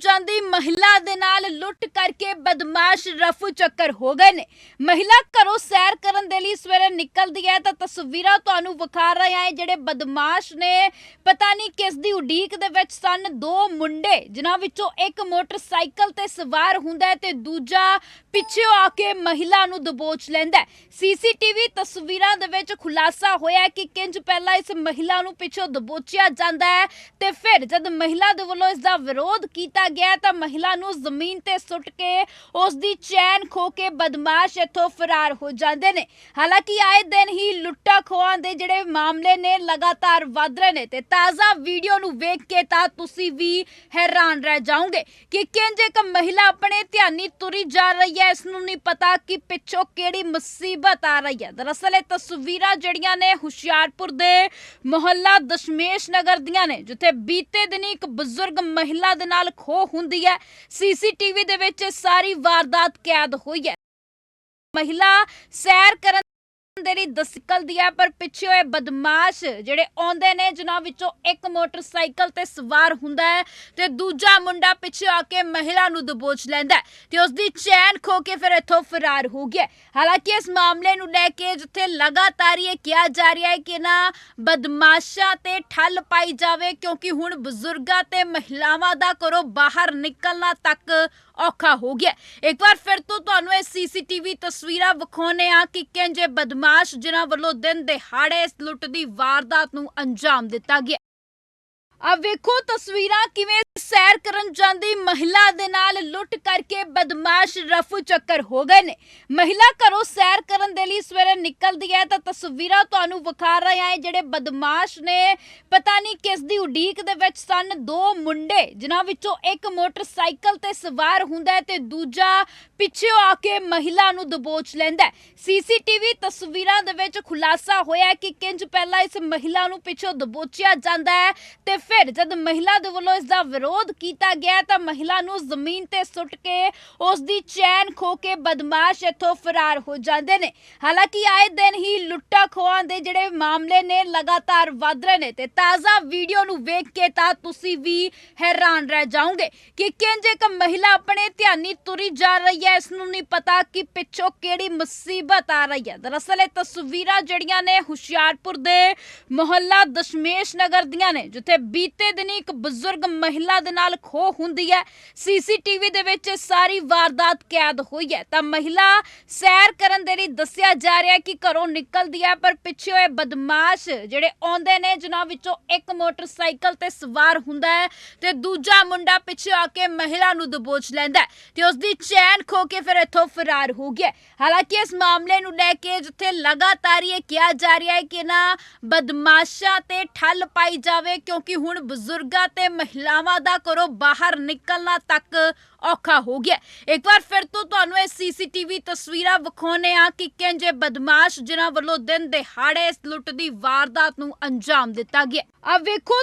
ਜਾਂਦੀ ਮਹਿਲਾ ਦੇ ਨਾਲ ਲੁੱਟ ਕਰਕੇ ਬਦਮਾਸ਼ ਰਫੂ ਚੱਕਰ ਹੋ ਗਏ ਨੇ। ਮਹਿਲਾ ਘਰੋਂ ਸੈਰ ਕਰਨ ਦੇ ਲਈ ਸਵੇਰੇ ਨਿਕਲਦੀ ਹੈ ਤਾਂ ਤਸਵੀਰਾਂ ਤੁਹਾਨੂੰ ਵਿਖਾ ਰਹੇ ਹਾਂ। ਜਿਹੜੇ ਬਦਮਾਸ਼ ਨੇ, ਪਤਾ ਨਹੀਂ ਕਿਸ ਦੀ ਉਡੀਕ ਦੇ ਵਿੱਚ ਸਨ। ਦੋ ਮੁੰਡੇ, ਜਿਨ੍ਹਾਂ ਵਿੱਚੋਂ ਇੱਕ ਮੋਟਰਸਾਈਕਲ ਤੇ ਸਵਾਰ ਹੁੰਦਾ ਤੇ ਦੂਜਾ ਪਿੱਛੇ ਆ ਕੇ ਮਹਿਲਾ ਨੂੰ ਦਬੋਚ ਲੈਂਦਾ ਸੀਸੀਟੀਵੀ ਤਸਵੀਰਾਂ ਦੇ ਵਿੱਚ ਖੁਲਾਸਾ ਹੋਇਆ ਹੈ ਕਿ ਕਿੰਜ ਪਹਿਲਾਂ ਇਸ ਮਹਿਲਾ ਨੂੰ ਪਿੱਛੋਂ ਦਬੋਚਿਆ ਜਾਂਦਾ ਹੈ ਤੇ ਫਿਰ ਜਦ ਮਹਿਲਾ ਦੇ ਵੱਲੋਂ ਇਸ ਦਾ ਵਿਰੋਧ ਕੀਤਾ ਗਿਆ ਤਾਂ ਮਹਿਲਾ ਨੂੰ ਜ਼ਮੀਨ ਤੇ ਸੁੱਟ ਕੇ ਉਸ ਦੀ ਚੈਨ ਖੋ ਕੇ ਬਦਮਾਸ਼ ਇੱਥੋਂ ਫਰਾਰ ਹੋ ਜਾਂਦੇ ਨੇ। ਹਾਲਾਂਕਿ ਆਏ ਦਿਨ ਹੀ ਲੁੱਟਾ ਖੋਹਾਂ ਦੇ ਜਿਹੜੇ ਮਾਮਲੇ ਨੇ ਲਗਾਤਾਰ ਵੱਧ ਰਹੇ ਨੇ ਤੇ ਤਾਜ਼ਾ ਵੀਡੀਓ ਨੂੰ ਵੇਖ ਕੇ ਤਾਂ ਤੁਸੀਂ ਵੀ ਹੈਰਾਨ ਰਹਿ ਜਾਓਗੇ ਕਿ ਕਿੰਜ ਇੱਕ ਮਹਿਲਾ ਆਪਣੇ ਧਿਆਨੀ ਤੁਰੀ ਜਾ ਰਹੀ ਹੈ, ਇਸ ਨੂੰ ਨਹੀਂ ਪਤਾ ਕਿ ਪਿੱਛੋਂ ਕਿਹੜੀ ਮੁਸੀਬਤ ਆ ਰਹੀ ਹੈ। ਦਰਅਸਲ ਇਹ ਤਸਵੀਰਾਂ ਜਿਹੜੀਆਂ ਨੇ ਹੁਸ਼ਿਆਰਪੁਰ ਦੇ ਮੁਹੱਲਾ ਦਸ਼ਮੇਸ਼ ਨਗਰ ਦੀਆਂ ਨੇ, ਜਿੱਥੇ ਬੀਤੇ ਦਿਨੀ ਇੱਕ ਬਜ਼ੁਰਗ ਮਹਿਲਾ ਦੇ ਨਾਲ ਖੋਹ ਹੁੰਦੀ ਹੈ। ਸੀਸੀਟੀਵੀ ਦੇ ਵਿੱਚ ਸਾਰੀ ਵਾਰਦਾਤ ਕੈਦ ਹੋਈ ਹੈ। ਮਹਿਲਾ ਸੈਰ ਕਰਨ ਦੇ ਲਈ ਦਸਕਲਦੀ ਹੈ ਪਰ ਪਿੱਛੇ ਹੋਏ ਬਦਮਾਸ਼ ਜਿਹੜੇ ਆਉਂਦੇ ਨੇ, ਜਿਨ੍ਹਾਂ ਵਿੱਚੋਂ ਇੱਕ ਮੋਟਰਸਾਈਕਲ ਤੇ ਸਵਾਰ ਹੁੰਦਾ ਹੈ ਤੇ ਦੂਜਾ ਮੁੰਡਾ ਪਿੱਛੇ ਆ ਕੇ ਮਹਿਲਾ ਨੂੰ ਦਬੋਚ ਲੈਂਦਾ ਤੇ ਉਸ ਦੀ ਚੈਨ ਖੋ ਕੇ ਫਿਰ ਇੱਥੋਂ ਫਰਾਰ ਹੋ ਗਿਆ ਹਾਲਾਂਕਿ ਇਸ ਮਾਮਲੇ ਨੂੰ ਲੈ ਕੇ ਜਿੱਥੇ ਲਗਾਤਾਰ ਇਹ ਕਿਹਾ ਜਾ ਰਿਹਾ ਹੈ ਕਿ ਨਾ ਬਦਮਾਸ਼ਾਂ ਤੇ ਠੱਲ ਪਾਈ ਜਾਵੇ, ਕਿਉਂਕਿ ਹੁਣ ਬਜ਼ੁਰਗਾਂ ਤੇ ਮਹਿਲਾਵਾਂ ਦਾ ਘਰੋਂ ਬਾਹਰ ਨਿਕਲਣਾ ਤੱਕ ਔਖਾ ਹੋ ਗਿਆ। ਇੱਕ ਵਾਰ ਫਿਰ ਤੋਂ ਤੁਹਾਨੂੰ ਇਹ ਸੀਸੀਟੀਵੀ ਤਸਵੀਰਾਂ ਵਿਖਾਉਨੇ ਆ ਕਿ ਕਿੰਜੇ ਬਦਮਾਸ਼ ਜਿਨ੍ਹਾਂ ਵੱਲੋਂ ਦਿਨ ਦਿਹਾੜੇ ਇਸ ਲੁੱਟ ਦੀ ਵਾਰਦਾਤ ਨੂੰ ਅੰਜਾਮ ਦਿੱਤਾ ਗਿਆ। ਆ ਵੇਖੋ ਤਸਵੀਰਾਂ ਕਿਵੇਂ ਸੈਰ ਕਰਨ ਜਾਂਦੀ ਮਹਿਲਾ ਦੇ ਨਾਲ ਲੁੱਟ ਕਰਕੇ ਬਦਮਾਸ਼ ਰਫੂ ਚੱਕਰ ਹੋ ਗਏ ਨੇ। ਮਹਿਲਾ ਘਰੋਂ ਸੈਰ ਕਰਨ ਦੇ ਲਈ ਸਵੇਰੇ ਨਿਕਲਦੀ ਹੈ ਤਾਂ ਤਸਵੀਰਾਂ ਤੁਹਾਨੂੰ ਵਿਖਾ ਰਹੇ ਹਾਂ, ਜਿਹੜੇ ਬਦਮਾਸ਼ ਨੇ ਪਤਾ ਨਹੀਂ ਕਿਸ ਦੀ ਉਡੀਕ ਦੇ ਵਿੱਚ ਸਨ। ਦੋ ਮੁੰਡੇ, ਜਿਨ੍ਹਾਂ ਵਿੱਚੋਂ ਇੱਕ ਮੋਟਰਸਾਈਕਲ ਤੇ ਸਵਾਰ ਹੁੰਦਾ ਹੈ ਤੇ ਦੂਜਾ ਪਿੱਛੇ ਆ ਕੇ ਮਹਿਲਾ ਨੂੰ ਦਬੋਚ ਲੈਂਦਾ ਹੈ। ਸੀਸੀਟੀਵੀ ਤਸਵੀਰਾਂ ਦੇ ਵਿੱਚ ਖੁਲਾਸਾ ਹੋਇਆ ਕਿ ਕਿੰਜ ਪਹਿਲਾਂ ਇਸ ਮਹਿਲਾ ਨੂੰ ਪਿੱਛੋਂ ਦਬੋਚਿਆ ਜਾਂਦਾ ਹੈ ਤੇ ਫਿਰ ਜਦ ਮਹਿਲਾ ਦੇ ਵੱਲੋਂ ਇਸ ਦਾ ਵਿਰੋਧ ਕੀਤਾ ਗਿਆ ਤਾਂ ਮਹਿਲਾ ਨੂੰ ਜ਼ਮੀਨ ਤੇ ਸੁੱਟ ਕੇ ਉਸ ਦੀ ਚੈਨ ਖੋ ਕੇ ਬਦਮਾਸ਼ ਇੱਥੋਂ ਫਰਾਰ ਹੋ ਜਾਂਦੇ ਨੇ। ਹਾਲਾਂਕਿ ਆਏ ਦਿਨ ਹੀ ਲੁੱਟਾ ਖੋਹਾਂ ਦੇ ਜਿਹੜੇ ਮਾਮਲੇ ਨੇ ਲਗਾਤਾਰ ਵੱਧ ਰਹੇ ਨੇ ਤੇ ਤਾਜ਼ਾ ਵੀਡੀਓ ਨੂੰ ਵੇਖ ਕੇ ਤਾਂ ਤੁਸੀਂ ਵੀ ਹੈਰਾਨ ਰਹਿ ਜਾਓਗੇ ਕਿ ਕਿੰਜ ਇੱਕ ਮਹਿਲਾ ਆਪਣੇ ਧਿਆਨੀ ਤੁਰੀ ਜਾ ਰਹੀ ਹੈ ਇਸ ਨੂੰ ਨਹੀਂ ਪਤਾ ਕਿ ਪਿੱਛੋਂ ਕਿਹੜੀ ਮੁਸੀਬਤ ਆ ਰਹੀ ਹੈ। ਦਰਅਸਲ ਇਹ ਤਸਵੀਰਾਂ ਜਿਹੜੀਆਂ ਨੇ ਹੁਸ਼ਿਆਰਪੁਰ ਦੇ ਮੁਹੱਲਾ ਦਸ਼ਮੇਸ਼ ਨਗਰ ਦੀਆਂ ਨੇ, ਜਿੱਥੇ ਬੀਤੇ ਦਿਨੀ ਇੱਕ ਬਜ਼ੁਰਗ ਮਹਿਲਾ ਦੇ ਨਾਲ ਖੋ ਹੁੰਦੀ ਹੈ। ਸੀਸੀਟੀਵੀ ਦੇ ਵਿੱਚ ਸਾਰੀ ਵਾਰਦਾਤ ਕੈਦ ਹੋਈ ਹੈ। ਤਾਂ ਮਹਿਲਾ ਸੈਰ ਕਰਨ ਦੇ ਲਈ ਦੱਸਿਆ ਜਾ ਰਿਹਾ ਕਿ ਘਰੋਂ ਨਿਕਲਦੀ ਹੈ, ਪਰ ਪਿੱਛੇ ਹੋਏ ਬਦਮਾਸ਼ ਜਿਹੜੇ ਆਉਂਦੇ ਨੇ, ਜਿਨ੍ਹਾਂ ਵਿੱਚੋਂ ਇੱਕ ਮੋਟਰਸਾਈਕਲ ਤੇ ਸਵਾਰ ਹੁੰਦਾ ਹੈ ਤੇ ਦੂਜਾ ਮੁੰਡਾ ਪਿੱਛੇ ਆ ਕੇ ਮਹਿਲਾ ਨੂੰ ਦਬੋਚ ਲੈਂਦਾ ਤੇ ਉਸ ਦੀ ਚੈਨ ਖੋ ਕੇ ਫਿਰ ਇੱਥੋਂ ਫਰਾਰ ਹੋ ਗਿਆ ਹਾਲਾਂਕਿ ਇਸ ਮਾਮਲੇ ਨੂੰ ਲੈ ਕੇ ਜਿੱਥੇ ਲਗਾਤਾਰ ਇਹ ਕਿਹਾ ਜਾ ਰਿਹਾ ਹੈ ਕਿ ਨਾ ਬਦਮਾਸ਼ਾਂ ਤੇ ਠੱਲ ਪਾਈ ਜਾਵੇ, ਕਿਉਂਕਿ ਹੁਣ ਬਜ਼ੁਰਗਾਂ ਤੇ ਮਹਿਲਾਵਾਂ ਦਾ ਘਰੋਂ ਬਾਹਰ ਨਿਕਲਣਾ ਤੱਕ ਔਖਾ ਹੋ ਗਿਆ ਇੱਕ ਵਾਰ ਫਿਰ ਤੋਂ ਤੁਹਾਨੂੰ ਇਹ ਸੀਸੀਟੀਵੀ ਤਸਵੀਰਾਂ ਵਿਖਾਉਨੇ ਆ ਕਿ ਕਿੰਜੇ ਬਦਮਾਸ਼ ਜਿਨ੍ਹਾਂ ਵੱਲੋਂ ਦਿਨ ਦਿਹਾੜੇ ਇਸ ਲੁੱਟ ਦੀ ਵਾਰਦਾਤ ਨੂੰ ਅੰਜਾਮ ਦਿੱਤਾ ਗਿਆ ਆ ਵੇਖੋ